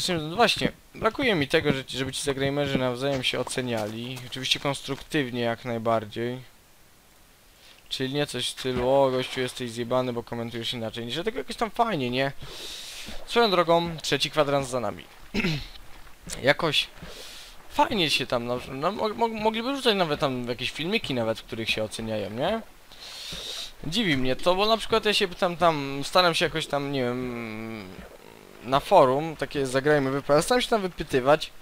Zresztą, no właśnie, brakuje mi tego, że, żeby ci zagrajmerzy nawzajem się oceniali. Oczywiście konstruktywnie jak najbardziej. Czyli nie coś w stylu, o gościu jesteś zjebany, bo komentujesz inaczej. Niż tego jakoś tam fajnie, nie? Swoją drogą, trzeci kwadrans za nami. jakoś fajnie się tam, no, no, mo mo mogliby rzucać nawet tam jakieś filmiki nawet, w których się oceniają, nie? Dziwi mnie to, bo na przykład ja się pytam tam, staram się jakoś tam, nie wiem, na forum, takie zagrajmy staram się tam wypytywać,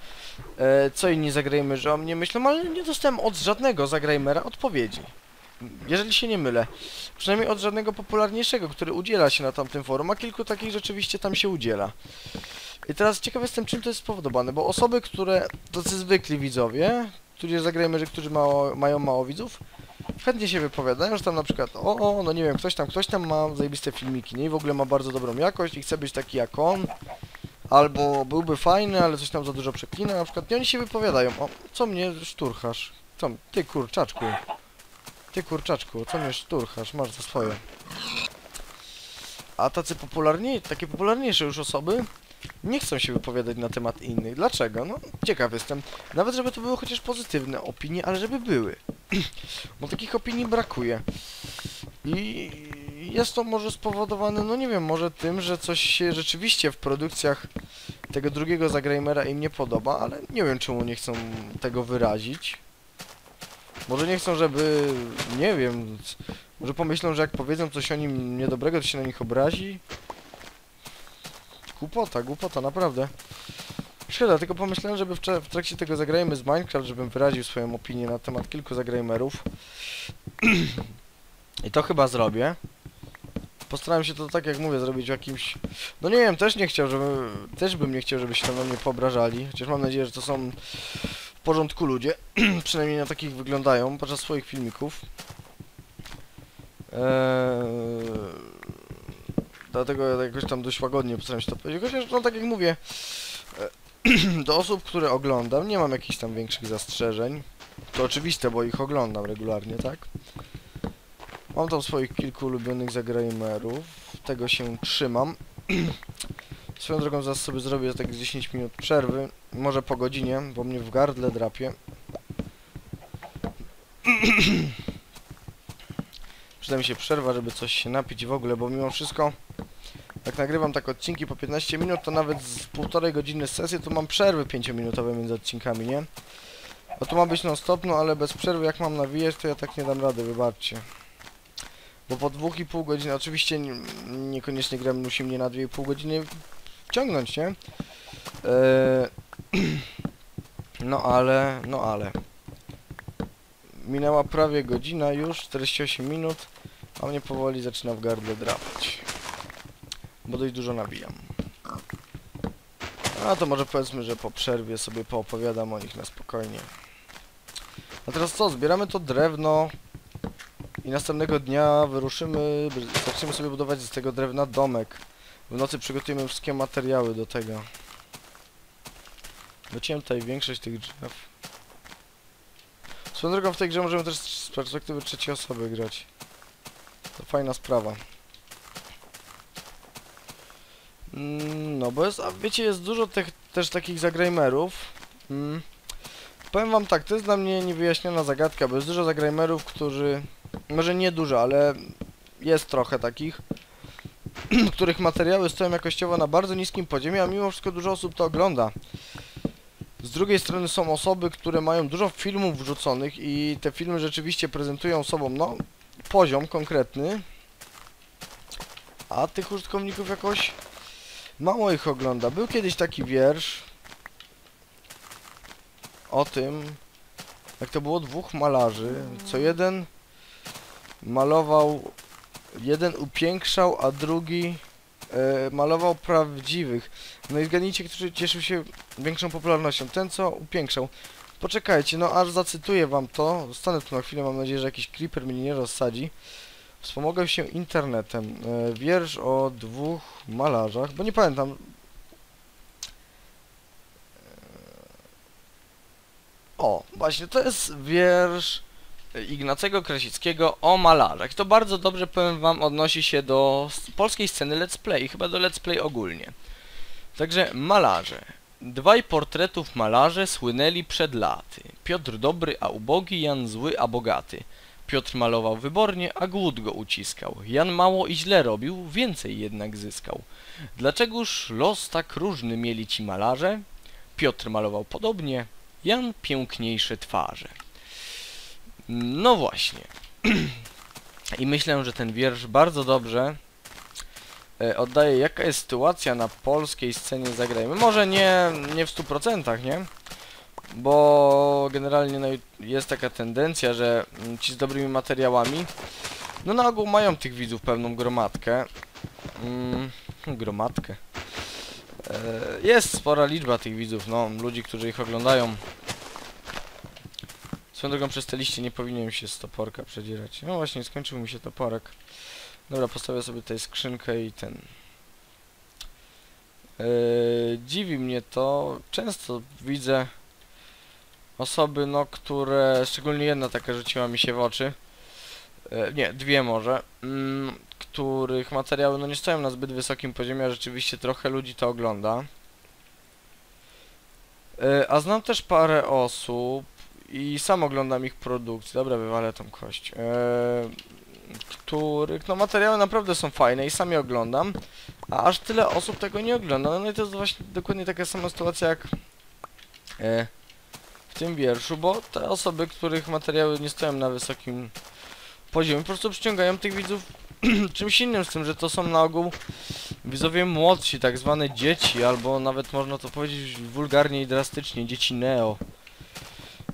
e, co inni że o mnie myślą, ale nie dostałem od żadnego zagrajmera odpowiedzi. Jeżeli się nie mylę. Przynajmniej od żadnego popularniejszego, który udziela się na tamtym forum, a kilku takich rzeczywiście tam się udziela. I teraz ciekaw jestem, czym to jest spowodowane, bo osoby, które, tacy zwykli widzowie, tudzież zagrajmerzy, którzy mało, mają mało widzów, chętnie się wypowiadają, że tam na przykład, o, o, no nie wiem, ktoś tam, ktoś tam ma zajebiste filmiki, nie, i w ogóle ma bardzo dobrą jakość i chce być taki jak on, albo byłby fajny, ale coś tam za dużo przeklina, na przykład, i oni się wypowiadają, o, co mnie szturchasz, co, ty kurczaczku, ty kurczaczku, co mnie szturchasz, masz za swoje. A tacy popularni, takie popularniejsze już osoby nie chcą się wypowiadać na temat innych. Dlaczego? No, ciekaw jestem. Nawet żeby to były chociaż pozytywne opinie, ale żeby były. Bo takich opinii brakuje. I jest to może spowodowane, no nie wiem, może tym, że coś się rzeczywiście w produkcjach tego drugiego zagrajmera im nie podoba, ale nie wiem czemu nie chcą tego wyrazić. Może nie chcą, żeby, nie wiem, może pomyślą, że jak powiedzą coś o nim niedobrego, to się na nich obrazi. Głupota, głupota, naprawdę. Szkoda, tylko pomyślałem, żeby w, trakcie tego zagrajmy z Minecraft, żebym wyraził swoją opinię na temat kilku zagrajmerów. I to chyba zrobię. Postaram się to tak jak mówię zrobić w jakimś... No nie wiem, też nie chciał, żeby... Też bym nie chciał, żeby się tam na mnie poobrażali. Chociaż mam nadzieję, że to są w porządku ludzie. Przynajmniej na takich wyglądają podczas swoich filmików. Eee... Dlatego ja jakoś tam dość łagodnie postaram się to powiedzieć. Chociaż, no tak jak mówię, e, do osób, które oglądam, nie mam jakichś tam większych zastrzeżeń. To oczywiste, bo ich oglądam regularnie, tak? Mam tam swoich kilku ulubionych zagrajmerów. Tego się trzymam. Swoją drogą zaraz sobie zrobię tak z 10 minut przerwy. Może po godzinie, bo mnie w gardle drapie. Przyda mi się przerwa, żeby coś się napić w ogóle, bo mimo wszystko jak nagrywam tak odcinki po 15 minut, to nawet z półtorej godziny sesji, to mam przerwy 5-minutowe między odcinkami, nie? No to ma być non stop, no ale bez przerwy jak mam nawijać, to ja tak nie dam rady, wybaczcie. Bo po 2,5 godziny, oczywiście nie, niekoniecznie gra musi mnie na 2,5 godziny wciągnąć, nie? Eee, no ale, no ale. Minęła prawie godzina już, 48 minut, a mnie powoli zaczyna w gardle drapać. Bo dość dużo nabijam. A to może powiedzmy, że po przerwie sobie poopowiadam o nich na spokojnie. A teraz co? Zbieramy to drewno i następnego dnia wyruszymy, zaczniemy sobie budować z tego drewna domek. W nocy przygotujemy wszystkie materiały do tego. Wyciąłem tutaj większość tych drzew. Swoją drogą w tej grze możemy też z perspektywy trzeciej osoby grać. To fajna sprawa. Mm, No bo jest, a wiecie, jest dużo tych, też takich zagrajmerów. Mm. Powiem wam tak, to jest dla mnie niewyjaśniona zagadka, bo jest dużo zagrajmerów, którzy... Może nie dużo, ale jest trochę takich, których materiały stoją jakościowo na bardzo niskim poziomie, a mimo wszystko dużo osób to ogląda. Z drugiej strony są osoby, które mają dużo filmów wrzuconych i te filmy rzeczywiście prezentują sobą, no, poziom konkretny, a tych użytkowników jakoś mało ich ogląda. Był kiedyś taki wiersz o tym, jak to było dwóch malarzy, co jeden malował, jeden upiększał, a drugi e, malował prawdziwych. No i zgadnijcie, który cieszył się większą popularnością. Ten, co upiększał. Poczekajcie, no aż zacytuję wam to. Zostanę tu na chwilę, mam nadzieję, że jakiś creeper mnie nie rozsadzi. Wspomogę się internetem. E, wiersz o dwóch malarzach, bo nie pamiętam. E, O, właśnie, to jest wiersz Ignacego Krasickiego o malarzach. To bardzo dobrze, powiem wam, odnosi się do polskiej sceny let's play, chyba do let's play ogólnie. Także malarze. Dwaj portretów malarze słynęli przed laty. Piotr dobry, a ubogi, Jan zły, a bogaty. Piotr malował wybornie, a głód go uciskał. Jan mało i źle robił, więcej jednak zyskał. Dlaczegoż los tak różny mieli ci malarze? Piotr malował podobnie, Jan piękniejsze twarze. No właśnie. I myślę, że ten wiersz bardzo dobrze e, oddaje jaka jest sytuacja na polskiej scenie zagrajmy. Może nie, nie w 100%, nie? Bo generalnie no, jest taka tendencja, że mm, ci z dobrymi materiałami no na ogół mają tych widzów pewną gromadkę. Mm, gromadkę. E, jest spora liczba tych widzów, no, ludzi, którzy ich oglądają. Swoją drogą przez te liście nie powinienem się z toporka przedzierać. No właśnie, skończył mi się toporek. Dobra, postawię sobie tutaj skrzynkę i ten... Yy, dziwi mnie to. Często widzę osoby, no, które... Szczególnie jedna taka rzuciła mi się w oczy. Yy, nie, dwie może. Mm, których materiały, no, nie stoją na zbyt wysokim poziomie, a rzeczywiście trochę ludzi to ogląda. Yy, a znam też parę osób, i sam oglądam ich produkcję. Dobra, wywalę tą kość. Eee, których, no materiały naprawdę są fajne i sami oglądam, a aż tyle osób tego nie ogląda. No i to jest właśnie dokładnie taka sama sytuacja jak e, tym wierszu, bo te osoby, których materiały nie stoją na wysokim poziomie, po prostu przyciągają tych widzów czymś innym, z tym, że to są na ogół widzowie młodsi, tak zwane dzieci, albo nawet można to powiedzieć wulgarnie i drastycznie, dzieci neo.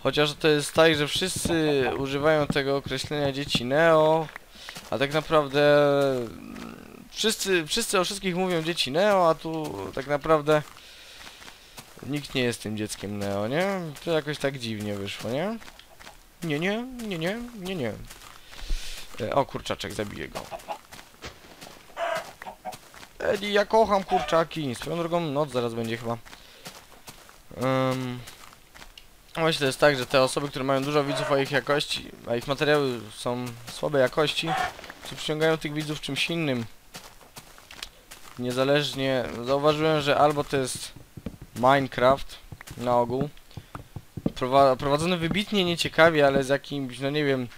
Chociaż to jest tak, że wszyscy używają tego określenia dzieci neo, a tak naprawdę wszyscy, wszyscy o wszystkich mówią dzieci neo, a tu tak naprawdę nikt nie jest tym dzieckiem neo, nie? To jakoś tak dziwnie wyszło, nie? Nie, nie, nie, nie, nie, nie. E, o, kurczaczek, zabiję go. Edi, ja kocham kurczaki. Swoją drogą noc zaraz będzie chyba. Um, Właśnie to jest tak, że te osoby, które mają dużo widzów, a ich jakości, a ich materiały są słabej jakości, to przyciągają tych widzów czymś innym. Niezależnie, zauważyłem, że albo to jest Minecraft na ogół, prowa prowadzony wybitnie nieciekawie, ale z jakimś, no nie wiem,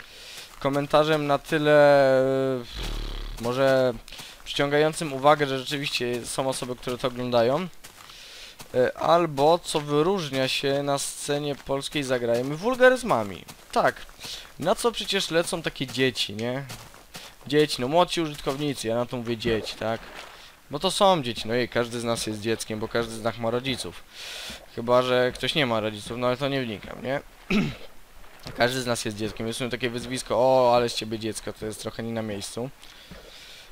komentarzem na tyle może przyciągającym uwagę, że rzeczywiście są osoby, które to oglądają. E, albo, co wyróżnia się na scenie polskiej, zagrajmy wulgaryzmami. Tak, na co przecież lecą takie dzieci, nie? Dzieci, no młodsi użytkownicy, ja na to mówię dzieci, tak? Bo to są dzieci, no i każdy z nas jest dzieckiem, bo każdy z nas ma rodziców. Chyba, że ktoś nie ma rodziców, no ale to nie wnikam, nie? każdy z nas jest dzieckiem, jest takie wyzwisko, o, ale z ciebie dziecko, to jest trochę nie na miejscu.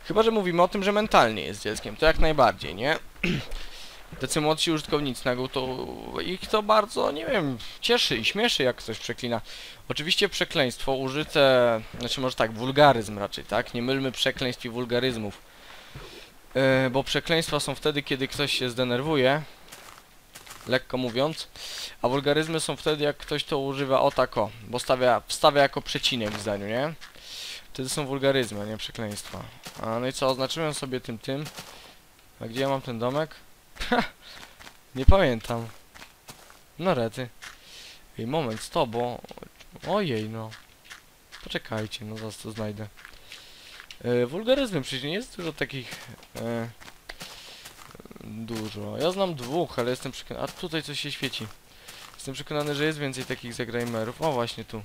Chyba, że mówimy o tym, że mentalnie jest dzieckiem, to jak najbardziej, nie? tacy młodsi użytkownicy na to ich to bardzo, nie wiem, cieszy i śmieszy, jak ktoś przeklina. Oczywiście przekleństwo użyte, znaczy może tak, wulgaryzm raczej, tak? Nie mylmy przekleństw i wulgaryzmów. Yy, bo przekleństwa są wtedy, kiedy ktoś się zdenerwuje, lekko mówiąc, a wulgaryzmy są wtedy, jak ktoś to używa o tako, bo stawia, wstawia jako przecinek w zdaniu, nie? Wtedy są wulgaryzmy, a nie przekleństwa. A, no i co, oznaczyłem sobie tym tym. A gdzie ja mam ten domek? nie pamiętam. No rety. Ej, moment, stop, bo... Ojej, no. Poczekajcie, no zaraz to znajdę. E, wulgaryzmy przecież nie jest dużo takich... E, dużo. Ja znam dwóch, ale jestem przekonany... A tutaj coś się świeci. Jestem przekonany, że jest więcej takich zagrajmerów. O, właśnie tu.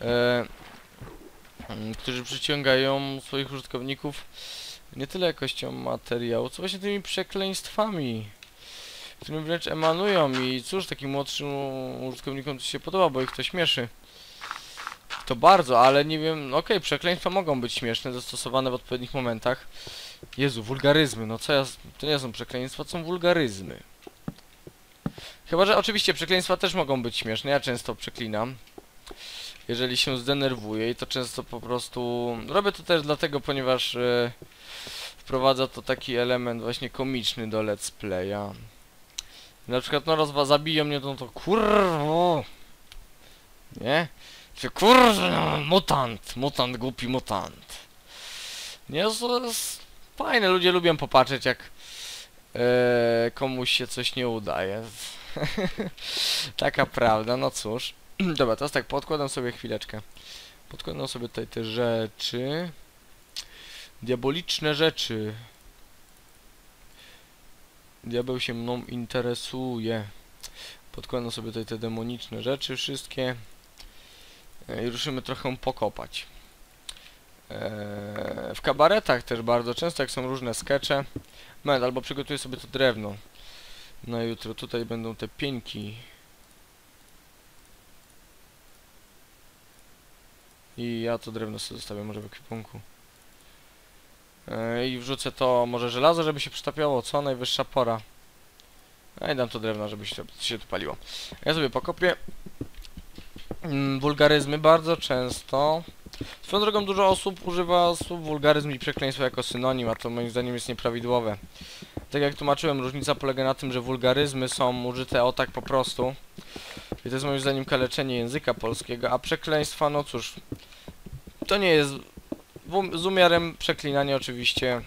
E, którzy przyciągają swoich użytkowników nie tyle jakością materiału, co właśnie tymi przekleństwami, którymi wręcz emanują i cóż, takim młodszym użytkownikom to się podoba, bo ich to śmieszy. To bardzo, ale nie wiem, okej, okay, przekleństwa mogą być śmieszne, zastosowane w odpowiednich momentach. Jezu, wulgaryzmy, no co ja, to nie są przekleństwa, to są wulgaryzmy. Chyba, że oczywiście przekleństwa też mogą być śmieszne, ja często przeklinam. Jeżeli się zdenerwuję i to często po prostu... Robię to też dlatego, ponieważ... Yy, wprowadza to taki element właśnie komiczny do let's playa. Na przykład no raz zabiją mnie to, to kurwo. Nie? Czy kurwa, mutant, mutant, głupi mutant. Nie, to jest fajne, ludzie lubią popatrzeć jak e, komuś się coś nie udaje. Taka prawda, no cóż. Dobra, teraz tak, podkładam sobie chwileczkę. Podkładam sobie tutaj te rzeczy. Diaboliczne rzeczy. Diabeł się mną interesuje. Podkładam sobie tutaj te demoniczne rzeczy wszystkie. E, I ruszymy trochę pokopać. E, w kabaretach też bardzo często, jak są różne skecze. Moment, albo przygotuję sobie to drewno. Na jutro tutaj będą te pieńki. I ja to drewno sobie zostawię może w ekwipunku. E, I wrzucę to może żelazo, żeby się przytapiało, co? Najwyższa pora. A i dam to drewno, żeby się, się tu paliło. Ja sobie pokopię. Mm, wulgaryzmy bardzo często. Swoją drogą dużo osób używa słów wulgaryzm i przekleństwo jako synonim, a to moim zdaniem jest nieprawidłowe. Tak jak tłumaczyłem, różnica polega na tym, że wulgaryzmy są użyte o tak po prostu. I to jest moim zdaniem kaleczenie języka polskiego, a przekleństwa, no cóż, to nie jest w- z umiarem przeklinania oczywiście,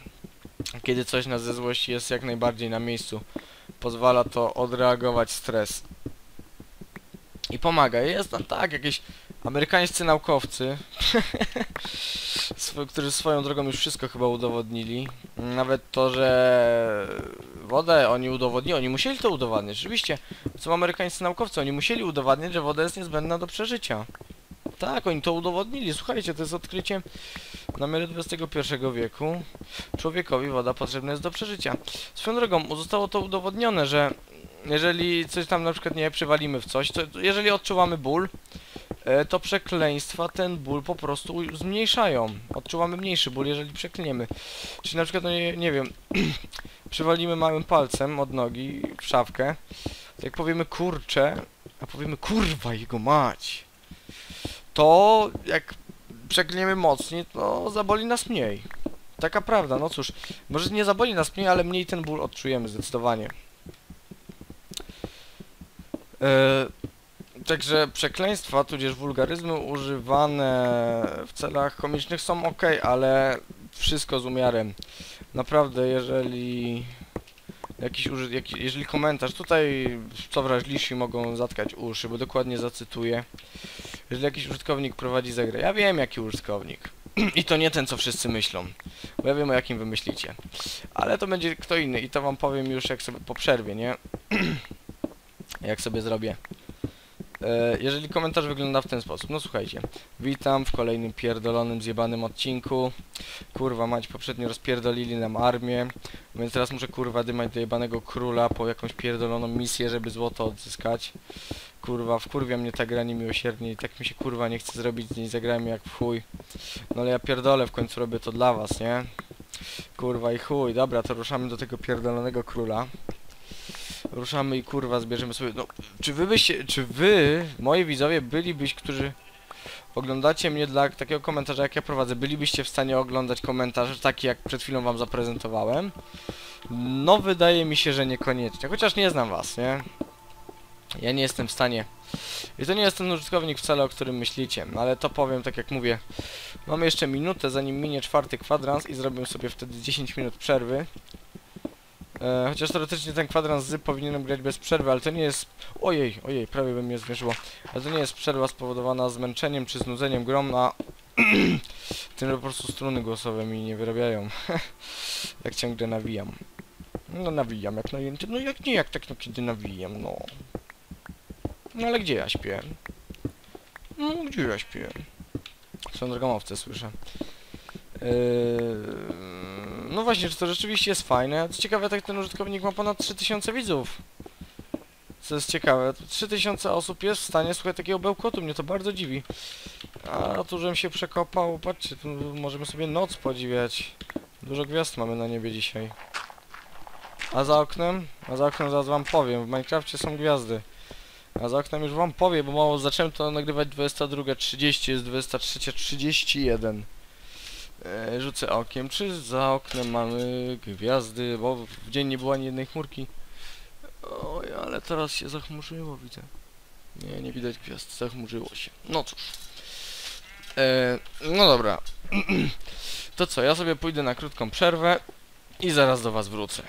kiedy coś na ze jest jak najbardziej na miejscu. Pozwala to odreagować stres. Pomaga. Jest tam tak, jakieś amerykańscy naukowcy, którzy swoją drogą już wszystko chyba udowodnili. Nawet to, że wodę oni udowodnili, oni musieli to udowadniać. Rzeczywiście, są amerykańscy naukowcy, oni musieli udowadniać, że woda jest niezbędna do przeżycia. Tak, oni to udowodnili. Słuchajcie, to jest odkrycie na miarę XXI wieku. Człowiekowi woda potrzebna jest do przeżycia. Swoją drogą, zostało to udowodnione, że jeżeli coś tam na przykład nie przywalimy w coś, to jeżeli odczuwamy ból, e, to przekleństwa ten ból po prostu zmniejszają. Odczuwamy mniejszy ból, jeżeli przeklniemy. Czyli na przykład, no nie, nie wiem, przywalimy małym palcem od nogi w szafkę, jak powiemy kurczę, a powiemy kurwa jego mać, to jak przeklniemy mocniej, to zaboli nas mniej. Taka prawda, no cóż, może nie zaboli nas mniej, ale mniej ten ból odczujemy zdecydowanie. E, Także przekleństwa, tudzież wulgaryzmy używane w celach komicznych są ok, ale wszystko z umiarem. Naprawdę, jeżeli jakiś uży, jaki, jeżeli komentarz, tutaj co wrażliwsi mogą zatkać uszy, bo dokładnie zacytuję. Jeżeli jakiś użytkownik prowadzi zagrę, ja wiem jaki użytkownik. I to nie ten, co wszyscy myślą, bo ja wiem o jakim wy myślicie. Ale to będzie kto inny i to wam powiem już jak sobie po przerwie, nie? jak sobie zrobię. E, Jeżeli komentarz wygląda w ten sposób, no słuchajcie, witam w kolejnym pierdolonym, zjebanym odcinku. Kurwa mać, poprzednio rozpierdolili nam armię, więc teraz muszę kurwa dymać do jebanego króla po jakąś pierdoloną misję, żeby złoto odzyskać. Kurwa, wkurwia mnie ta gra niemiłosiernie i tak mi się kurwa nie chce zrobić z niej, zagrałem jak w chuj. No ale ja pierdolę, w końcu robię to dla was, nie? Kurwa i chuj, dobra, to ruszamy do tego pierdolonego króla. Ruszamy i kurwa zbierzemy sobie. No, czy wy byście, czy wy, moi widzowie, bylibyś, którzy oglądacie mnie dla takiego komentarza, jak ja prowadzę, bylibyście w stanie oglądać komentarz taki, jak przed chwilą wam zaprezentowałem? No, wydaje mi się, że niekoniecznie. Chociaż nie znam was, nie? Ja nie jestem w stanie. I to nie jest ten użytkownik wcale, o którym myślicie, ale to powiem tak jak mówię. Mamy jeszcze minutę, zanim minie czwarty kwadrans i zrobię sobie wtedy 10 minut przerwy. E, chociaż teoretycznie ten kwadrans z powinienem grać bez przerwy, ale to nie jest... Ojej, ojej, prawie by mnie zmierzyło. Ale to nie jest przerwa spowodowana zmęczeniem czy znudzeniem grom, a tym, że po prostu struny głosowe mi nie wyrabiają. jak ciągle nawijam. No nawijam, jak najęty. No jak nie, jak tak no kiedy nawijam, no. No ale gdzie ja śpię? No gdzie ja śpię? Swoją drogą owce słyszę. Yy, no właśnie, czy to rzeczywiście jest fajne? Co ciekawe, tak ten użytkownik ma ponad 3000 widzów. Co jest ciekawe, 3000 osób jest w stanie słuchać takiego bełkotu, mnie to bardzo dziwi. A tu, żebym się przekopał, patrzcie, tu możemy sobie noc podziwiać. Dużo gwiazd mamy na niebie dzisiaj. A za oknem? A za oknem zaraz wam powiem, w Minecrafcie są gwiazdy. A za oknem już wam powiem, bo mało zacząłem to nagrywać 22.30, jest 23.31. E, rzucę okiem, czy za oknem mamy gwiazdy, bo w dzień nie było ani jednej chmurki. Oj, ale teraz się zachmurzyło, widzę. Nie, nie widać gwiazd, zachmurzyło się. No cóż. E, no dobra. to co, ja sobie pójdę na krótką przerwę i zaraz do was wrócę.